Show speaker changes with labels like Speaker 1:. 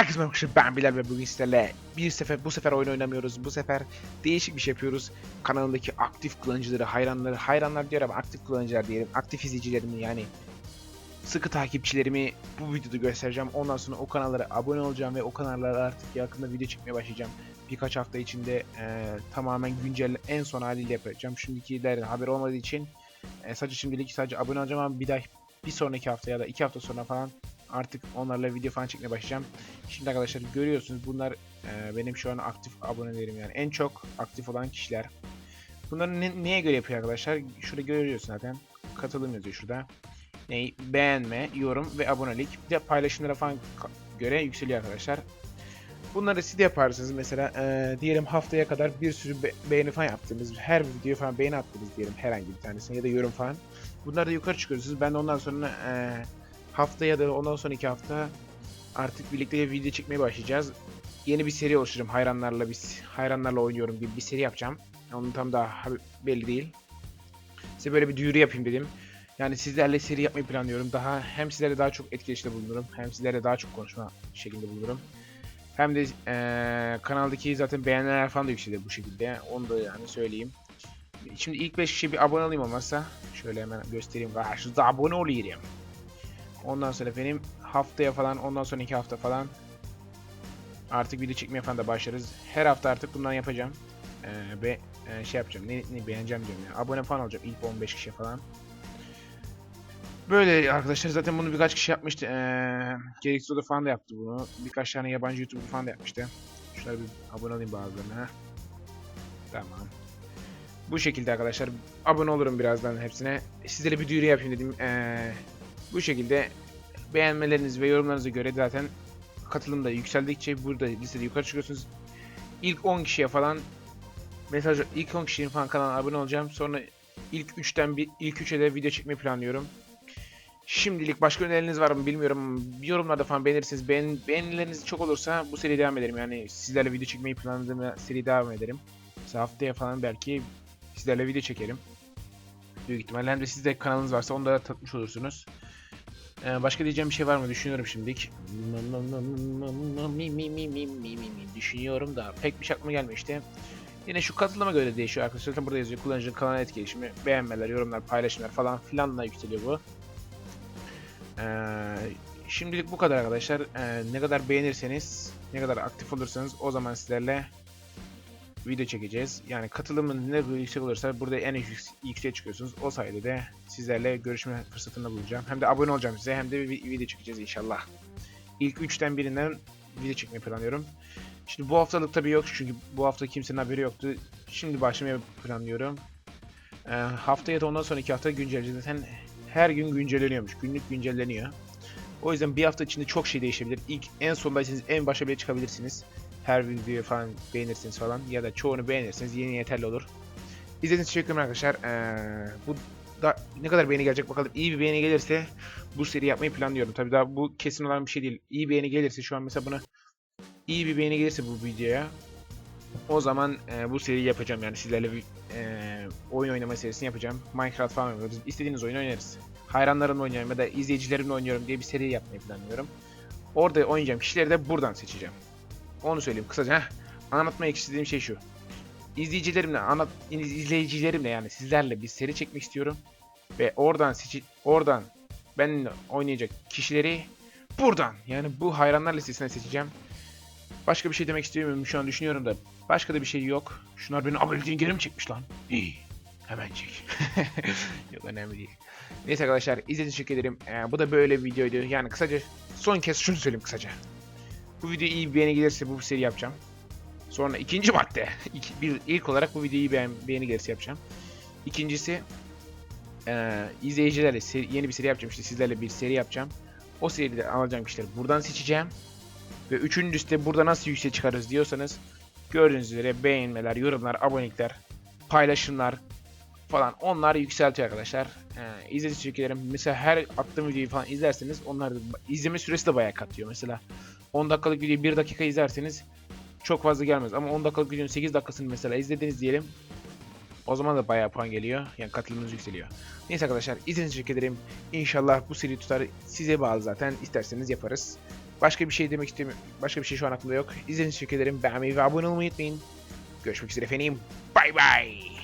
Speaker 1: Herkese merhaba ben Bilal ve bugün sizlerle bir sefer bu sefer oyun oynamıyoruz. Bu sefer değişik bir şey yapıyoruz. Kanalındaki aktif kullanıcıları, hayranları, hayranlar diyor ama aktif kullanıcılar diyelim. Aktif izleyicilerimi yani sıkı takipçilerimi bu videoda göstereceğim. Ondan sonra o kanallara abone olacağım ve o kanallara artık yakında video çekmeye başlayacağım. Birkaç hafta içinde e, tamamen güncel en son haliyle yapacağım. Şimdikilerin haber olmadığı için e, sadece şimdilik sadece abone olacağım ama bir daha bir sonraki hafta ya da iki hafta sonra falan artık onlarla video falan çekmeye başlayacağım. Şimdi arkadaşlar görüyorsunuz bunlar e, benim şu an aktif abonelerim yani en çok aktif olan kişiler. Bunları ne- neye göre yapıyor arkadaşlar? Şurada görüyorsun zaten. Katılım yazıyor şurada. Ne? Beğenme, yorum ve abonelik. Bir de paylaşımlara falan göre yükseliyor arkadaşlar. Bunları siz de yaparsınız mesela e, diyelim haftaya kadar bir sürü be- beğeni falan yaptığınız, her video falan beğeni attınız diyelim herhangi bir tanesine ya da yorum falan. Bunları da yukarı çıkarıyorsunuz. Ben de ondan sonra e, hafta ya da ondan sonraki hafta artık birlikte video çekmeye başlayacağız. Yeni bir seri oluşturacağım. Hayranlarla bir hayranlarla oynuyorum gibi bir seri yapacağım. Onun tam daha ha- belli değil. Size böyle bir duyuru yapayım dedim. Yani sizlerle seri yapmayı planlıyorum. Daha hem sizlerle daha çok etkileşimde bulunurum. Hem sizlerle daha çok konuşma şeklinde bulunurum. Hem de eee, kanaldaki zaten beğeniler falan da yükselir bu şekilde. Onu da yani söyleyeyim. Şimdi ilk 5 kişi bir abone olayım olmazsa. Şöyle hemen göstereyim. Karşınızda abone olayım. Ondan sonra benim haftaya falan ondan sonraki hafta falan artık video çekmeye falan da başlarız. Her hafta artık bundan yapacağım. Ee, ve e, şey yapacağım. Ne, ne beğeneceğim diyorum ya. Abone falan olacağım ilk 15 kişi falan. Böyle arkadaşlar zaten bunu birkaç kişi yapmıştı. Ee, Oda falan da yaptı bunu. Birkaç tane yabancı YouTuber falan da yapmıştı. Şunlara bir abone olayım bazılarına. Tamam. Bu şekilde arkadaşlar. Abone olurum birazdan hepsine. Sizlere bir duyuru yapayım dedim. Ee, bu şekilde beğenmeleriniz ve yorumlarınıza göre zaten katılım da yükseldikçe burada listede yukarı çıkıyorsunuz. İlk 10 kişiye falan mesaj ilk 10 kişinin falan kanalına abone olacağım. Sonra ilk 3'ten bir ilk 3'e de video çekmeyi planlıyorum. Şimdilik başka önerileriniz var mı bilmiyorum. Yorumlarda falan beğenirseniz beğen, beğenileriniz çok olursa bu seri devam ederim. Yani sizlerle video çekmeyi planladığım seri devam ederim. Mesela haftaya falan belki sizlerle video çekerim. Büyük ihtimalle hem de sizde kanalınız varsa onu da tatmış olursunuz. Ee, başka diyeceğim bir şey var mı düşünüyorum şimdilik. Düşünüyorum da pek bir şey aklıma gelmiyor işte. Yine şu katılıma göre değişiyor arkadaşlar. Zaten burada yazıyor kullanıcının kanal etkileşimi, beğenmeler, yorumlar, paylaşımlar falan filanla yükseliyor bu. Ee, şimdilik bu kadar arkadaşlar. Ee, ne kadar beğenirseniz, ne kadar aktif olursanız o zaman sizlerle video çekeceğiz. Yani katılımın ne kadar yüksek olursa burada en yük- yükseğe çıkıyorsunuz. O sayede de sizlerle görüşme fırsatında bulacağım. Hem de abone olacağım size hem de bir video çekeceğiz inşallah. İlk 3'ten birinden video çekmeyi planlıyorum. Şimdi bu haftalık tabii yok çünkü bu hafta kimsenin haberi yoktu. Şimdi başlamayı planlıyorum. Ee, haftaya da ondan sonraki hafta güncelleyeceğiz. Zaten her gün güncelleniyormuş. Günlük güncelleniyor. O yüzden bir hafta içinde çok şey değişebilir. İlk en sondaysanız en başa bile çıkabilirsiniz. Her videoyu falan beğenirsiniz falan ya da çoğunu beğenirseniz yeni yeterli olur. İzlediğiniz için teşekkür arkadaşlar. Ee, bu da ne kadar beğeni gelecek bakalım. İyi bir beğeni gelirse bu seri yapmayı planlıyorum. Tabii daha bu kesin olan bir şey değil. İyi beğeni gelirse şu an mesela buna iyi bir beğeni gelirse bu videoya o zaman e, bu seriyi yapacağım yani sizlerle bir e, oyun oynama serisini yapacağım. Minecraft falan oynuyoruz. İstediğiniz oyunu oynarız. Hayranlarımla oynuyorum ya da izleyicilerimle oynuyorum diye bir seri yapmayı planlıyorum. Orada oynayacağım kişileri de buradan seçeceğim. Onu söyleyeyim kısaca. Heh. Anlatmak istediğim şey şu. İzleyicilerimle, anlat, izleyicilerimle yani sizlerle bir seri çekmek istiyorum. Ve oradan seçi, oradan benimle oynayacak kişileri buradan yani bu hayranlar listesine seçeceğim. Başka bir şey demek istemiyorum şu an düşünüyorum da. Başka da bir şey yok. Şunlar beni aboneliğin geri mi çekmiş lan? İyi. Hemen çek. yok önemli değil. Neyse arkadaşlar izlediğiniz için teşekkür ederim. Ee, bu da böyle bir videoydu. Yani kısaca son kez şunu söyleyeyim kısaca. Bu video iyi beğeni gelirse bu seri yapacağım. Sonra ikinci madde. İki, bir, ilk olarak bu videoyu beğen, beğeni gelirse yapacağım. İkincisi eee izleyicilerle seri- yeni bir seri yapacağım. İşte sizlerle bir seri yapacağım. O seride alacağım kişileri buradan seçeceğim. Ve üçüncüsü de burada nasıl yükseğe çıkarız diyorsanız gördüğünüz üzere beğenmeler, yorumlar, abonelikler, paylaşımlar falan onlar yükseltiyor arkadaşlar. Ee, teşekkür ederim. Mesela her attığım videoyu falan izlerseniz onlar izleme süresi de bayağı katıyor. Mesela 10 dakikalık videoyu 1 dakika izlerseniz çok fazla gelmez. Ama 10 dakikalık videonun 8 dakikasını mesela izlediniz diyelim. O zaman da bayağı puan geliyor. Yani katılımınız yükseliyor. Neyse arkadaşlar izlediğiniz için ederim. İnşallah bu seri tutar. Size bağlı zaten. İsterseniz yaparız. Başka bir şey demek istemiyorum. Başka bir şey şu an aklımda yok. İzlediğiniz için ederim. Beğenmeyi ve abone olmayı unutmayın. Görüşmek üzere efendim. Bay bay.